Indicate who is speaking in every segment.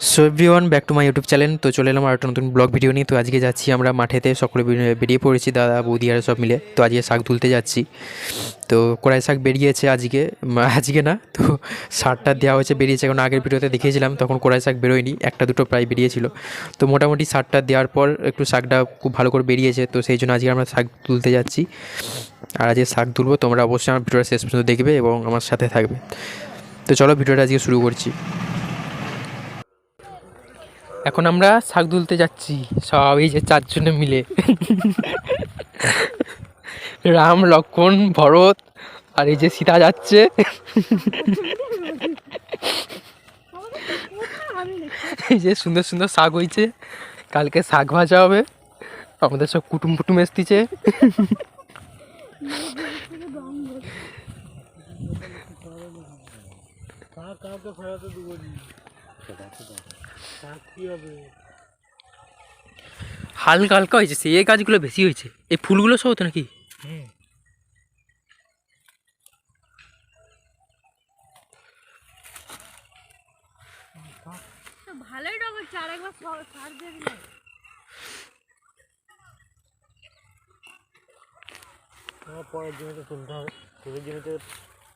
Speaker 1: So everyone back to my YouTube channel তো চলে এলাম আর একটা নতুন ব্লগ ভিডিও নিয়ে। তো আজকে যাচ্ছি আমরা মাঠেতে। সকলে বেরিয়ে- পড়েছি, দাদা, বৌদি, আর সব মিলে। তো আজকে শাক তুলতে যাচ্ছি। তো কড়াই শাক বেরিয়েছে আজকে। আজকে না, তো সারটা দেওয়া হয়েছে, বেরিয়েছে। কারণ আগের ভিডিওতে দেখিয়েছিলাম, তখন কড়াই শাক বেরোয়নি। একটা দুটো প্রায় বেরিয়েছিল। তো মোটামুটি সারটা দেওয়ার পর একটু শাকটা খুব ভালো করে বেরিয়েছে। তো সেই জন্য আজকে আমরা শাক তুলতে যাচ্ছি। আর আজকে শাক তুলবো, তোমরা অবশ্যই আমার ভিডিওটা শেষ পর্যন্ত দেখবে এবং আমার সাথে থাকবে। তো চলো ভিডিওটা আজকে শুরু করছি। এখন আমরা শাক তুলতে যাচ্ছি। সব এই যে চারজনে মিলে। রাম লক্ষ্মণ ভরত আর এই যে সীতা যাচ্ছে। এই যে সুন্দর সুন্দর শাক হয়েছে কালকে শাক ভাজা হবে। আমাদের সব কুটুম কুটুম এসতিছে হালকা হালকা হয়েছে সেই গাছগুলো বেশি হয়েছে। এই ফুলগুলো সব তো নাকি?
Speaker 2: ভালোই ডবল চার একবার সার
Speaker 3: পরের জমিতে তুলতে হবে। তোদের জমিতে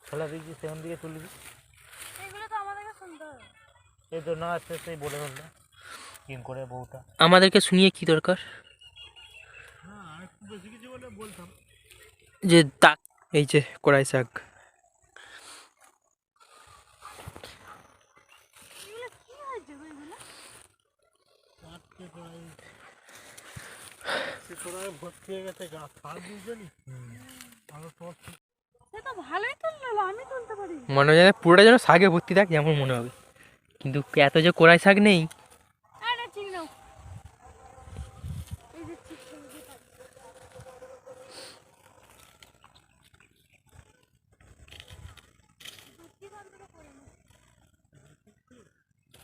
Speaker 3: ফেলা দিয়েছি সেখান দিকে তুলবি
Speaker 2: এগুলো তো আমাদেরকে শুনতে হবে
Speaker 3: এই তো না আসতে বলে ফেললাম কিং করে বউটা।
Speaker 1: আমাদেরকে শুনিয়ে কি দরকার? যে দাগ এই যে কড়াই শাক।
Speaker 3: হয়ে
Speaker 1: মনে হয় যেন পুরোটা যেন শাকে ভর্তি থাক যেমন মনে হবে। কিন্তু এত যে কড়াই শাক নেই।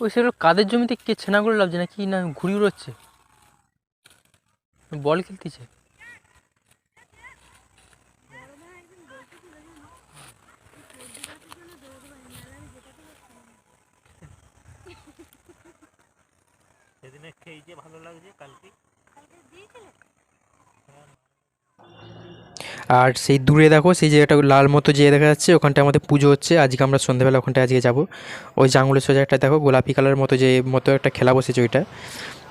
Speaker 1: ওই সেগুলো কাদের জমিতে কে ছেনাগুলো লাগছে না কি না ঘুড়ি উড়োচ্ছে? বল খেলতেছে।
Speaker 3: সেদিনে খেয়েছে ভালো লাগছে কালকে?
Speaker 2: কালকে
Speaker 1: আর সেই দূরে দেখো সেই জায়গাটা লাল মতো যে দেখা যাচ্ছে ওখানটা আমাদের পুজো হচ্ছে। আজকে আমরা সন্ধ্যেবেলা ওখানটায় আজকে যাব। ওই জাঙ্গলের সোজা একটা দেখো গোলাপি কালার মতো যে মতো একটা খেলা বসেছে ওইটা।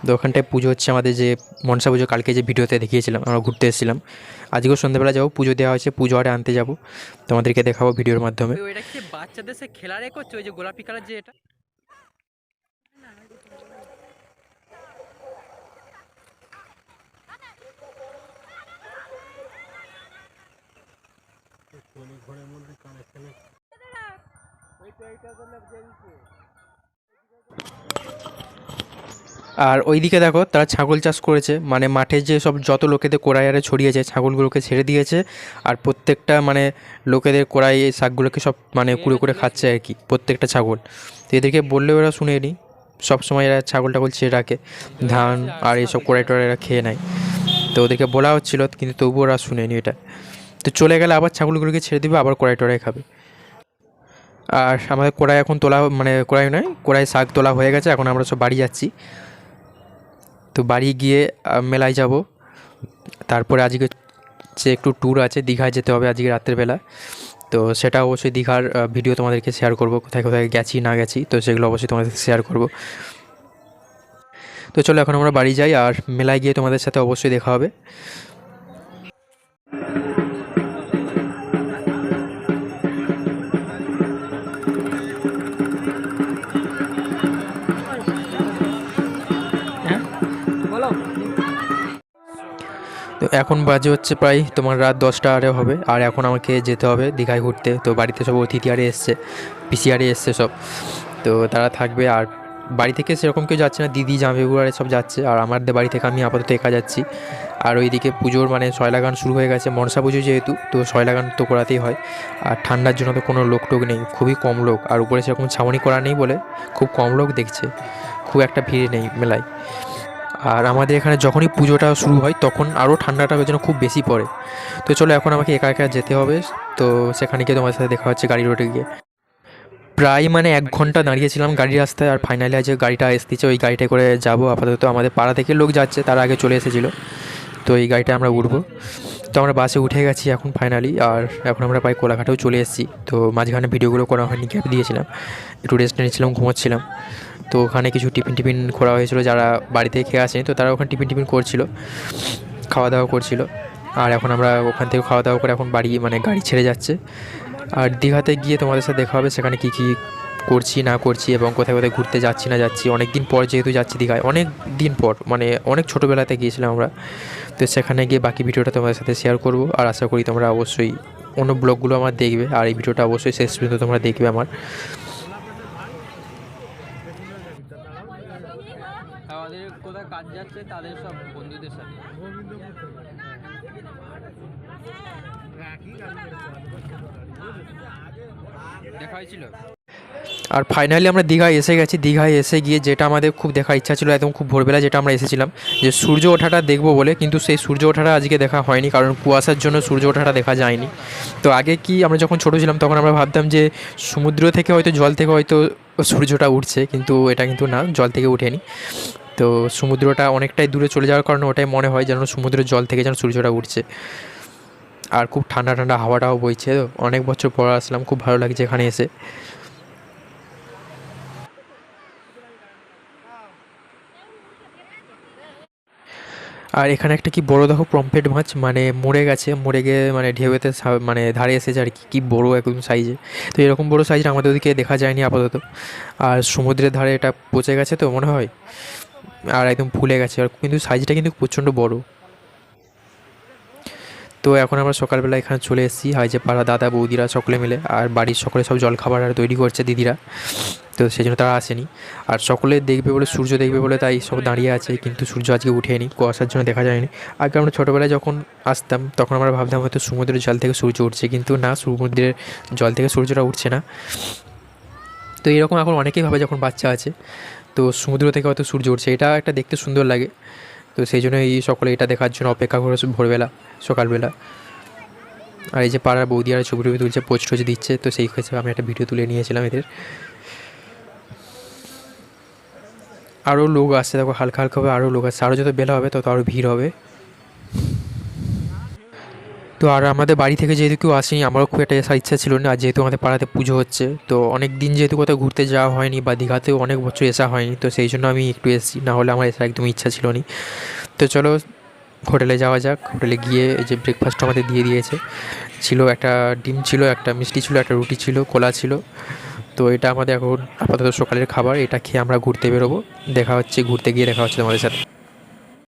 Speaker 1: তো ওখানটায় পুজো হচ্ছে আমাদের যে মনসা পুজো কালকে যে ভিডিওতে দেখিয়েছিলাম আমরা ঘুরতে এসেছিলাম। আজকেও সন্ধ্যেবেলা যাব পুজো দেওয়া হয়েছে পুজো আরে আনতে যাব। তোমাদেরকে দেখাবো ভিডিওর মাধ্যমে। বাচ্চাদের সে খেলা রে করছে ওই যে গোলাপি কালার যে এটা? আর ওইদিকে দেখো, তারা ছাগল চাষ করেছে। মানে মাঠে যে সব যত লোকেদের কোড়াইয়ারে ছড়িয়েছে ছাগলগুলোকে ছেড়ে দিয়েছে। আর প্রত্যেকটা মানে লোকেদের কোড়াই এই শাকগুলোকে সব মানে কুড়ে করে খাচ্ছে আর কি, প্রত্যেকটা ছাগল। তো এদেরকে বললেও এরা শুনেনি। সব সময় এরা ছাগল টাগল ছেড়ে রাখে। ধান আর এইসব কোড়াই টোড়াই এরা খেয়ে নেয়। তো ওদেরকে বলা হচ্ছিল, কিন্তু তবুও ওরা শুনেনি এটা। তো চলে গেলে আবার ছাগলগুলোকে ছেড়ে দিবে, আবার কোড়াই টোড়াই খাবে। আর আমাদের কোড়াই এখন তোলা মানে কোড়াই নয়, কোড়াই শাক তোলা হয়ে গেছে, এখন আমরা সব বাড়ি যাচ্ছি। তো বাড়ি গিয়ে মেলায় যাব। তারপরে আজকে যে একটু ট্যুর আছে, দীঘায় যেতে হবে আজকে রাত্রের বেলা। তো সেটা অবশ্যই দীঘার ভিডিও তোমাদেরকে শেয়ার করব, কোথায় কোথায় গেছি, না গেছি, তো সেগুলো অবশ্যই তোমাদের শেয়ার করব। তো চলো এখন আমরা বাড়ি যাই, আর মেলায় গিয়ে তোমাদের সাথে অবশ্যই দেখা হবে। তো এখন বাজে হচ্ছে প্রায় তোমার রাত দশটা আরে হবে। আর এখন আমাকে যেতে হবে দীঘায় ঘুরতে। তো বাড়িতে সব অতিথি আরে এসছে, পিসি আরে এসছে সব। তো তারা থাকবে আর বাড়ি থেকে সেরকম কেউ যাচ্ছে না, দিদি জামাইবাবু আরে সব যাচ্ছে। আর আমাদের বাড়ি থেকে আমি আপাতত একা যাচ্ছি। আর ওইদিকে পুজোর মানে শয়লা গান শুরু হয়ে গেছে, মনসা পুজো যেহেতু, তো শয়লা গান তো করাতেই হয়। আর ঠান্ডার জন্য তো কোনো লোক টোক নেই, খুবই কম লোক। আর উপরে সেরকম ছাউনি করা নেই বলে খুব কম লোক দেখছে। খুব একটা ভিড় নেই মেলায়। আর আমাদের এখানে যখনই পুজোটা শুরু হয়, তখন আরও ঠান্ডাটা যেন খুব বেশি পড়ে। তো চলো এখন আমাকে একা একা যেতে হবে। তো সেখানে গিয়ে তোমার সাথে দেখা হচ্ছে গাড়ি রোডে গিয়ে। প্রায় মানে এক ঘণ্টা দাঁড়িয়েছিলাম গাড়ির রাস্তায় আর ফাইনালি আজ গাড়িটা এসতেছে ওই গাড়িটা করে যাব। আপাতত আমাদের পাড়া থেকে লোক যাচ্ছে, তার আগে চলে এসেছিল। তো এই গাড়িটা আমরা উঠবো। তো আমরা বাসে উঠে গেছি এখন ফাইনালি আর এখন আমরা প্রায় কোলাঘাটেও চলে এসেছি। তো মাঝখানে ভিডিওগুলো করা হয়নি গ্যাপ দিয়েছিলাম। একটু রেস্ট নিয়েছিলাম, ঘুমোচ্ছিলাম। তো ওখানে কিছু টিফিন টিফিন করা হয়েছিল যারা বাড়ি থেকে খেয়ে আসেনি, তো তারা ওখানে টিফিন টিফিন করছিল, খাওয়া দাওয়া করছিল। আর এখন আমরা ওখান থেকে খাওয়া দাওয়া করে এখন বাড়ি মানে গাড়ি ছেড়ে যাচ্ছে। আর দীঘাতে গিয়ে তোমাদের সাথে দেখা হবে সেখানে কী কী করছি, না করছি এবং কোথায় কোথায় ঘুরতে যাচ্ছি, না যাচ্ছি। অনেক দিন পর যেহেতু যাচ্ছি দীঘায়, অনেক দিন পর মানে অনেক ছোটোবেলাতে গিয়েছিলাম আমরা। তো সেখানে গিয়ে বাকি ভিডিওটা তোমাদের সাথে শেয়ার করব। আর আশা করি তোমরা অবশ্যই অন্য ব্লগগুলো আমার দেখবে। আর এই ভিডিওটা অবশ্যই শেষ পর্যন্ত তোমরা দেখবে আমার।
Speaker 4: কোথায় কাজ যাচ্ছে তাদের সব বন্ধুদের সাথে। দেখা হয়েছিল?
Speaker 1: আর ফাইনালি আমরা দীঘায় এসে গেছি। দীঘায় এসে গিয়ে যেটা আমাদের খুব দেখার ইচ্ছা ছিল, একদম খুব ভোরবেলা যেটা আমরা এসেছিলাম, যে সূর্য ওঠাটা দেখব বলে, কিন্তু সেই সূর্য ওঠাটা আজকে দেখা হয়নি, কারণ কুয়াশার জন্য সূর্য ওঠাটা দেখা যায়নি। তো আগে কি আমরা যখন ছোটো ছিলাম, তখন আমরা ভাবতাম যে সমুদ্র থেকে হয়তো, জল থেকে হয়তো সূর্যটা উঠছে, কিন্তু এটা কিন্তু না, জল থেকে উঠেনি। তো সমুদ্রটা অনেকটাই দূরে চলে যাওয়ার কারণে ওটাই মনে হয় যেন সমুদ্রের জল থেকে যেন সূর্যটা উঠছে। আর খুব ঠান্ডা ঠান্ডা হাওয়াটাও বইছে। অনেক বছর পর আসলাম, খুব ভালো লাগছে এখানে এসে। আর এখানে একটা কি বড় দেখো, পম্পেট মাছ মানে মরে গেছে, মরে গিয়ে মানে ঢেউতে মানে ধারে এসেছে আর কি কি বড় একদম সাইজে তো এরকম বড় সাইজের আমাদের ওদিকে দেখা যায়নি আপাতত। আর সমুদ্রের ধারে এটা পচে গেছে তো, মনে হয়? আর একদম ফুলে গেছে। আর কিন্তু সাইজটা কিন্তু প্রচণ্ড বড়। তো এখন আমরা সকালবেলা এখানে চলে এসেছি। হয় যে পাড়া দাদা, বৌদিরা সকলে মিলে আর বাড়ির সকলে সব জলখাবার আর তৈরি করছে দিদিরা। তো সেই জন্য তারা আসেনি। আর সকলে দেখবে বলে, সূর্য দেখবে বলে তাই সব দাঁড়িয়ে আছে। কিন্তু সূর্য আজকে উঠেনি, কুয়াশার জন্য দেখা যায়নি। আগে আমরা ছোটোবেলায় যখন আসতাম, তখন আমরা ভাবতাম হয়তো সমুদ্রের জল থেকে সূর্য উঠছে। কিন্তু না, সমুদ্রের জল থেকে সূর্যটা উঠছে না। তো এরকম এখন অনেকেই ভাবে যখন বাচ্চা আছে তো সমুদ্র থেকে হয়তো সূর্য উঠছে, এটা একটা দেখতে সুন্দর লাগে। তো সেই জন্য এই সকলে এটা দেখার জন্য অপেক্ষা করে ভোরবেলা, সকালবেলা। আর এই যে পাড়ার বৌদি আর ছবি টবি তুলছে পোস্ট টোজ দিচ্ছে, তো সেই হিসেবে আমি একটা ভিডিও তুলে নিয়েছিলাম এদের। আরও লোক আসছে, দেখো হালকা হালকাভাবে আরও লোক আসছে আরও যত বেলা হবে, তত আরও ভিড় হবে। তো আর আমাদের বাড়ি থেকে যেহেতু কেউ আসেনি, আমারও খুব একটা আসার ইচ্ছা ছিল না, আর যেহেতু আমাদের পাড়াতে পুজো হচ্ছে, তো অনেক দিন যেহেতু কোথাও ঘুরতে যাওয়া হয়নি বা দীঘাতেও অনেক বছর এসা হয়নি, তো সেই জন্য আমি একটু এসেছি, না হলে আমার এসার একদম ইচ্ছা ছিল না। তো চলো, হোটেলে যাওয়া যাক, হোটেলে গিয়ে এই যে ব্রেকফাস্ট আমাদের দিয়ে দিয়েছে, ছিল একটা ডিম ছিল, একটা মিষ্টি ছিল, একটা রুটি ছিল, কলা ছিল, তো এটা আমাদের এখন আপাতত সকালের খাবার, এটা খেয়ে আমরা ঘুরতে বেরোবো, দেখা হচ্ছে, ঘুরতে গিয়ে দেখা হচ্ছে তোমাদের সাথে।